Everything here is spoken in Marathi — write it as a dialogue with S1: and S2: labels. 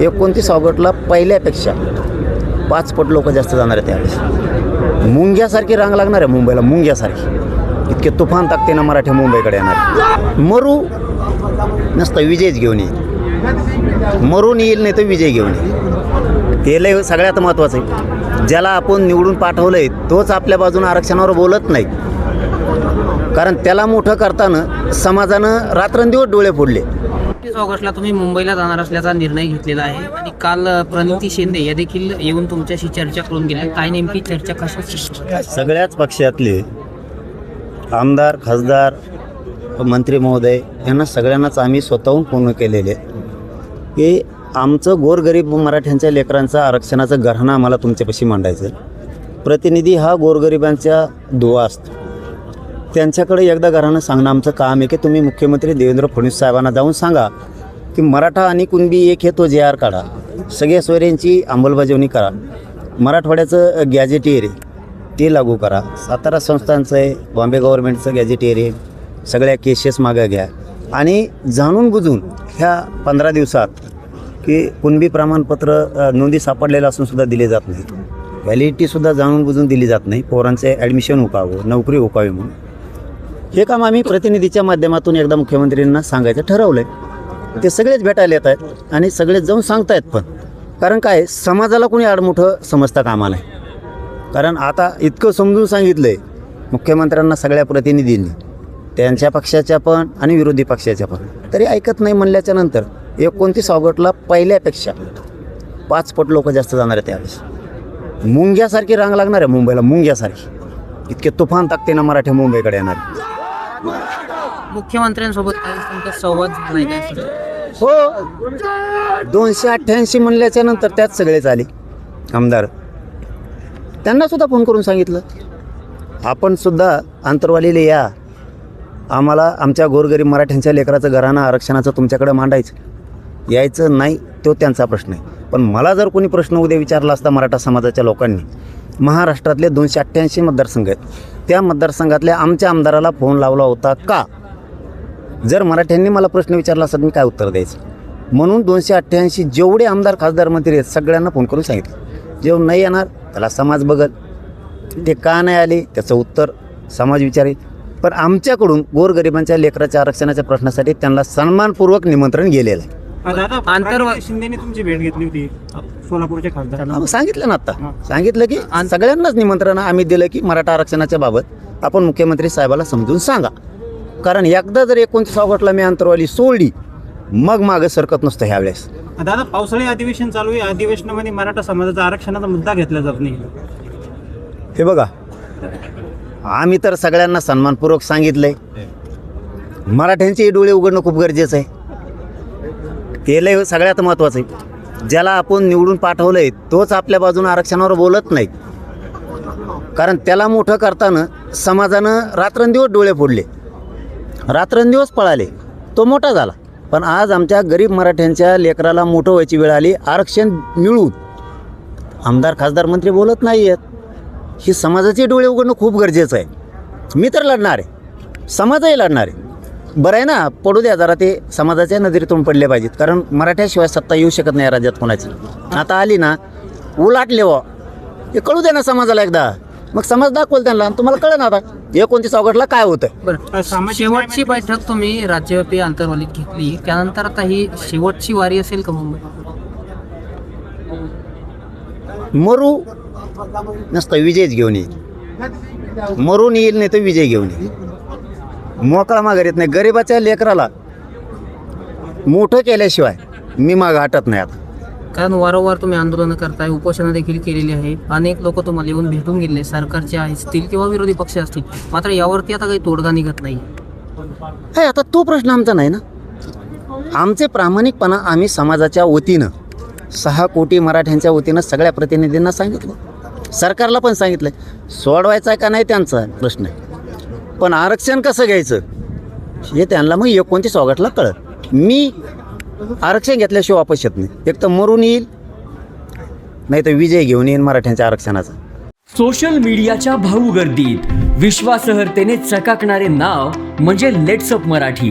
S1: एकोणतीस ऑगस्टला पहिल्यापेक्षा पाच पट लोक जास्त जाणार आहेत त्यावेळेस. मुंग्यासारखी रांग लागणार आहे मुंबईला मुंग्यासारखी. इतके तुफान ताकते ना मराठी मुंबईकडे येणार मरू नसतं विजयच घेऊन येईल. मरून येईल नाही तर विजय घेऊन येईल. ते लय सगळ्यात महत्त्वाचं आहे. ज्याला आपण निवडून पाठवलं आहे तोच आपल्या बाजूनं आरक्षणावर बोलत नाही. कारण त्याला मोठं करताना समाजानं रात्रंदिवस डोळे फोडले.
S2: एकतीस ऑगस्टला तुम्ही मुंबईला जाणार असल्याचा निर्णय घेतलेला आहे. आणि काल प्रणिती शिंदे या देखील येऊन तुमच्याशी चर्चा करून गेल्या. काय नेमकी चर्चा कशा
S1: सगळ्याच पक्षातले आमदार खासदार मंत्री महोदय यांना सगळ्यांनाच आम्ही स्वतःहून पूर्ण केलेले. की आमचं गोरगरीब मराठ्यांच्या लेकरांचा आरक्षणाचं गहना आम्हाला तुमच्यापाशी मांडायचं प्रतिनिधी हा गोरगरिबांचा दुवा असतो. त्यांच्याकडे एकदा घरानं सांगणं आमचं काम आहे की तुम्ही मुख्यमंत्री देवेंद्र फडणवीस साहेबांना जाऊन सांगा की मराठा आणि कुणबी एक हे तो जे आर काढा. सगळ्या सोयऱ्यांची अंमलबजावणी करा. मराठवाड्याचं गॅजेटियर आहे ते लागू करा. सातारा संस्थांचं आहे बॉम्बे गव्हर्नमेंटचं गॅजेटियर आहे सगळ्या केसेस मागं घ्या. आणि जाणून बुजून ह्या पंधरा दिवसात की कुणबी प्रमाणपत्र नोंदी सापडलेलं असून सुद्धा दिले जात नाही. व्हॅलिडिटीसुद्धा जाणून बुजून दिली जात नाही. पोरांचे ॲडमिशन उकावं नोकरी उकावी म्हणून. हे काम आम्ही प्रतिनिधीच्या माध्यमातून एकदा मुख्यमंत्र्यांना सांगायचं ठरवलं आहे ते सगळेच भेटायला येत आहेत आणि सगळेच जाऊन सांगतायत पण. कारण काय समाजाला कोणी आडमुठं समजता कामा नाही. कारण आता इतकं समजून सांगितलं आहे मुख्यमंत्र्यांना सगळ्या प्रतिनिधींनी. त्यांच्या पक्षाच्या पण आणि विरोधी पक्षाच्या पण. तरी ऐकत नाही म्हणल्याच्या नंतर एकोणतीस ऑगस्टला पहिल्यापेक्षा पाच पट लोक जास्त जाणार आहेत त्यावेळेस. मुंग्यासारखी रांग लागणार आहे मुंबईला मुंग्यासारखी. इतके तुफान ताकदीनं मराठी मुंबईकडे येणार
S2: मुख्यमंत्र्यांसोबत तुमचा संवाद झालाय काय?
S1: हो दोनशे अठ्ठ्याऐंशी म्हणल्याच्या नंतर त्यात सगळेच आले आमदार. त्यांना सुद्धा फोन करून सांगितलं. आपण सुद्धा अंतरवालीला या. आम्हाला आमच्या गोरगरीब मराठ्यांच्या लेकराचं घराणं आरक्षणाचं तुमच्याकडे मांडायचं. यायचं नाही तो त्यांचा प्रश्न आहे. पण मला जर कोणी प्रश्न उद्या विचारला असता मराठा समाजाच्या लोकांनी महाराष्ट्रातले दोनशे अठ्ठ्याऐंशी मतदारसंघ आहेत. त्या मतदारसंघातल्या आमच्या आमदाराला फोन लावला होता का? जर मराठ्यांनी मला प्रश्न विचारला असता तर मी काय उत्तर द्यायचं? म्हणून दोनशे अठ्ठ्याऐंशी जेवढे आमदार खासदार मंत्री आहेत सगळ्यांना फोन करून सांगितलं. जेव्हा नाही येणार त्याला समाज बघत ते का नाही आले त्याचं उत्तर समाज विचारेल. पण आमच्याकडून गोरगरिबांच्या लेकराच्या आरक्षणाच्या प्रश्नासाठी त्यांना सन्मानपूर्वक निमंत्रण गेलेलं आहे.
S3: शिंदेने तुमची भेट घेतली होती सोलापूरचे खासदार.
S1: अहो, सांगितलं ना आता. सांगितलं की सगळ्यांनाच निमंत्रण आम्ही दिलं की मराठा आरक्षणाच्या बाबत आपण मुख्यमंत्री साहेबाला समजून सांगा. कारण एकदा जर एकोणतीस ऑगस्टला मी अंतरवाली सोडली मग मागं सरकत नसतं ह्यावेळेस.
S3: दादा पावसाळी अधिवेशन चालू आहे. अधिवेशनामध्ये मराठा समाजाचा आरक्षणाचा मुद्दा घेतला जात नाही.
S1: हे बघा. आम्ही तर सगळ्यांना सन्मानपूर्वक सांगितलंय. मराठ्यांचे डोळे उघडणं खूप गरजेचं आहे. ते लय सगळ्यात महत्त्वाचं आहे. ज्याला आपण निवडून पाठवलं आहे तोच आपल्या बाजूनं आरक्षणावर बोलत नाही. कारण त्याला मोठं करताना समाजानं रात्रंदिवस डोळे फोडले. रात्रंदिवस पळाले. तो मोठा झाला. पण आज आमच्या गरीब मराठ्यांच्या लेकराला मोठं व्हायची वेळ आली. आरक्षण मिळून आमदार खासदार मंत्री बोलत नाही आहेत ही समाजाचे डोळे उघडणं खूप गरजेचं आहे. मी तर लढणार आहे. समाजही लढणार आहे. बरं आहे ना पडू द्या जरा ते समाजाच्या नजरेतून पडले पाहिजेत. कारण मराठ्याशिवाय सत्ता येऊ शकत नाही या राज्यात कोणाची. आता आली ना उलाटले वा हे कळू द्या ना समाजाला एकदा. मग समाज दाखवल त्यांना तुम्हाला कळलं ना आता एकोणतीस ऑगस्टला काय होतं
S2: शेवटची बैठक तुम्ही राज्यव्यापी आंतरवालीत घेतली. त्यानंतर आता ही शेवटची वारी असेल का मुंबई
S1: मरू नसतं विजयच घेऊन येईल. मरून येईल नाही तर विजय घेऊन येईल. मोकळा माघार येत नाही. गरिबाच्या लेकराला मोठं केल्याशिवाय मी माग हटत नाही आता.
S2: कारण वारंवार तुम्ही आंदोलनं करताय उपोषणं देखील केलेली आहे. अनेक लोक तुम्हाला येऊन भेटून गेले सरकारचे असतील किंवा विरोधी पक्ष असतील. मात्र यावरती आता काही तोडगा निघत नाही.
S1: हे आता तो प्रश्न आमचा नाही ना? आमचे प्रामाणिकपणा आम्ही समाजाच्या वतीनं सहा कोटी मराठ्यांच्या वतीनं सगळ्या प्रतिनिधींना सांगितलं. सरकारला पण सांगितलं सोडवायचा का नाही त्यांचा प्रश्न आहे. पण आरक्षण कसं घ्यायचं? हे त्यांना मग एकोणतीस ऑगस्टला कळत मी आरक्षण घेतल्याशिवाय वापस येत नाही. एक तर मरून येईल नाही तर विजय घेऊन येईन मराठ्यांच्या आरक्षणाचा.
S4: सोशल मीडियाच्या भाऊ गर्दीत विश्वासहर्तेने चकाकणारे नाव म्हणजे लेट्सअप मराठी.